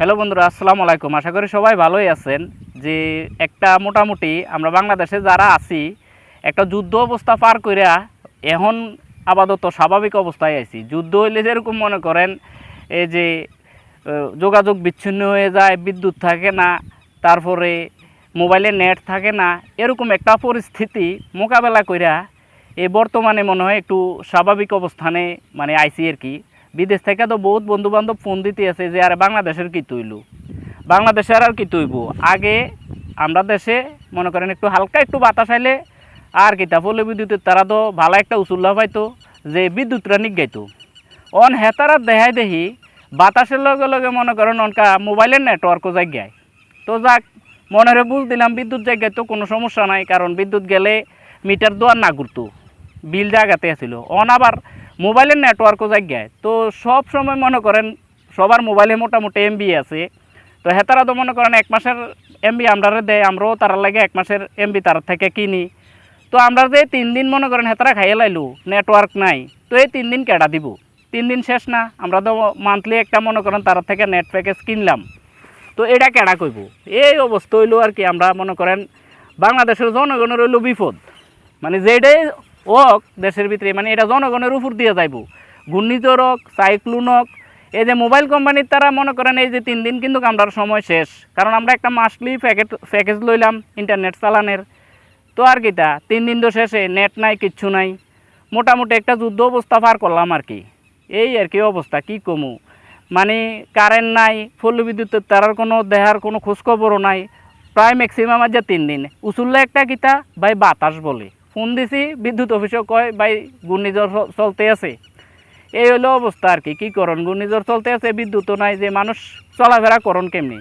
Hello বন্ধুরা, আসসালামু আলাইকুম। আশা করি সবাই ভালোই আছেন। যে একটা মোটামুটি আমরা বাংলাদেশে যারা আছি, একটা যুদ্ধ অবস্থা পার কইরা এখন আপাতত স্বাভাবিক অবস্থায় আছি। যুদ্ধ হইলে যেরকম মনে করেন, এই যে যোগাযোগ বিচ্ছিন্ন হয়ে যায়, বিদ্যুৎ থাকে না, তারপরে মোবাইলে নেট থাকে না, এরকম একটা পরিস্থিতি মোকাবেলা কইরা এই বর্তমানে মনে হয় একটু স্বাভাবিক অবস্থানে মানে আইসি আর কি। বিদেশ থেকে তো বহুত বন্ধু বান্ধব ফোন দিতে আছে যে, আরে, বাংলাদেশের কি তৈল? বাংলাদেশের আর কি তৈব? আগে আমরা দেশে, মনে করেন, একটু হালকা একটু বাতাস আইলে আর কি তা ফলে বিদ্যুতের তারা তো ভালো একটা উসুল্লা পাইতো, যে বিদ্যুৎরা নিক গাইতো। অন হেতারা দেখাই দেখি বাতাসের লগে লগে মনে করেন অনকা মোবাইলের নেটওয়ার্কও জায়গায়। তো যাক মনের বুঝ দিলাম, বিদ্যুৎ জায়গায় তো কোনো সমস্যা নাই, কারণ বিদ্যুৎ গেলে মিটার দোয়ার না ঘুরতো। বিল জায়গাতে আছিল। অন আবার মোবাইলের নেটওয়ার্কও জায়গায়। তো সব সময় মনে করেন সবার মোবাইলে মোটামুটি এমবি আছে। তো হেতারা তো মনে করেন এক মাসের এমবি আমরা দেয়, আমরাও তারা লাগে এক মাসের এমবি তার থেকে কিনি। তো আমরা যে তিন দিন মনে করেন হেতারা খাইয়ে লাইলু নেটওয়ার্ক নাই। তো এই তিন দিন কেডা দিব? তিন দিন শেষ না। আমরা তো মান্থলি একটা মনে করেন তার থেকে নেট প্যাকেজ কিনলাম। তো এটা কেডা কইব? এই অবস্থা হইল আর কি, আমরা মনে করেন বাংলাদেশের জনগণের হইল বিপদ। মানে যেটাই হোক দেশের ভিতরে মানে এটা জনগণের উপর দিয়ে যাইব। ঘূর্ণিঝড় হোক সাইক্লোন হোক এই যে মোবাইল কোম্পানির তারা মনে করেন এই যে তিন দিন কিন্তু আমরার সময় শেষ। কারণ আমরা একটা মাসলি প্যাকেট প্যাকেজ লইলাম ইন্টারনেট চালানের। তো আর কিটা তিন দিন তো শেষে নেট নাই, কিচ্ছু নাই। মোটামুটি একটা যুদ্ধ অবস্থা পার করলাম আর কি। এই আর কি অবস্থা, কি কমু? মানে কারেন্ট নাই ফল্লু বিদ্যুতের তারার কোনো দেহার কোনো খোঁজখবরও নাই। প্রায় ম্যাক্সিমাম আজ তিন দিন। উসুল্লা একটা কিতা ভাই বাতাস বলে। ফোন দিছি বিদ্যুৎ অফিসে কয় ভাই, ঘূর্ণিঝড় চলতে আছে। এই হলো অবস্থা আর কি। কী করণ? ঘূর্ণিঝড় চলতে আছে, বিদ্যুৎও নাই যে মানুষ চলাফেরা করণ কেমনি?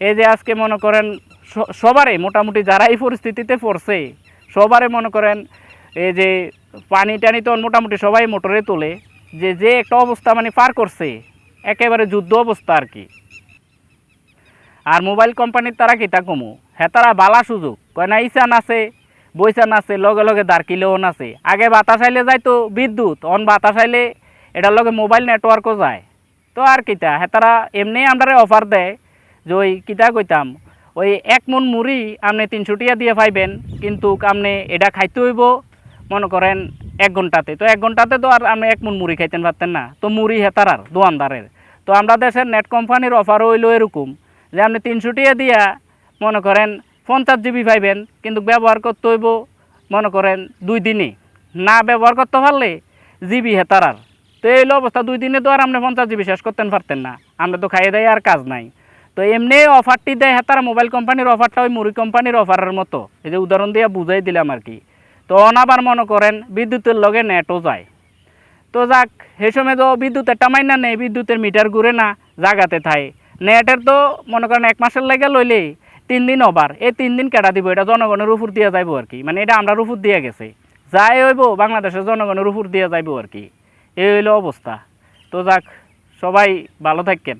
এই যে আজকে মনে করেন স- সবারই মোটামুটি যারা এই পরিস্থিতিতে পড়ছে সবারই মনে করেন এই যে পানি টানি তো মোটামুটি সবাই মোটরে তোলে, যে যে একটা অবস্থা মানে পার করছে, একেবারে যুদ্ধ অবস্থা আর কি। আর মোবাইল কোম্পানির তারা কিতা কমু? হ্যাঁ তারা বালা সুযোগ। কয় না ইসান আছে বৈসান আছে লগে লগে দাঁড়কিলেও আছে আগে বাতাস আইলে যাইতো বিদ্যুৎ, অন বাতাস আইলে এটার লগে মোবাইল নেটওয়ার্কও যায়। তো আর কিতা হ্যাঁ তারা এমনি আমরা অফার দেয় যে ওই কিতা কইতাম, ওই এক মন মুড়ি আপনি তিনশো টিয়া দিয়ে পাইবেন কিন্তু আপনি এটা খাইতে হইব, মনে করেন এক ঘন্টাতে। তো এক ঘন্টাতে তো আর আপনি এক মন মুড়ি খাইতেন পারতেন না। তো মুড়ি হেতারার দোয়ানদারের। তো আমরা দেশের নেট কোম্পানির অফার হইল এরকম, যে আপনি তিনশো টিয়া দিয়া, মনে করেন পঞ্চাশ জিবি পাইবেন, কিন্তু ব্যবহার করতে হইব, মনে করেন, দুই দিনে। না ব্যবহার করতে পারলে জিবি হেতার আর তো এই অবস্থা, দুই দিনে তো আর আপনি পঞ্চাশ জিবি শেষ করতেন, পারতেন না। আমরা তো খাইয়ে দেয় আর কাজ নাই। তো এমনি অফারটি দেয় হেতারা মোবাইল কোম্পানির অফারটা ওই মুড়ি কোম্পানির অফারের মতো। এই যে উদাহরণ দিয়ে বুঝাই দিলাম আর কি। তো অনাবার মনে করেন, বিদ্যুতের লগে নেটও যায়। তো যাক সেই সময় তো বিদ্যুতের টামাই না নেই, বিদ্যুতের মিটার ঘুরে না, জাগাতে থাই। নেটের তো মনে করেন এক মাসের লেগে লইলে তিন দিন ওভার এই তিন দিন কেটা দিব? এটা জনগণের উপর দিয়ে যাইব আর কি। মানে এটা আমরা উপর দিয়ে গেছে। যাই হইব, বাংলাদেশের জনগণের উপর দিয়ে যাইব আর কি। এই হইল অবস্থা। তো যাক, সবাই ভালো থাকেন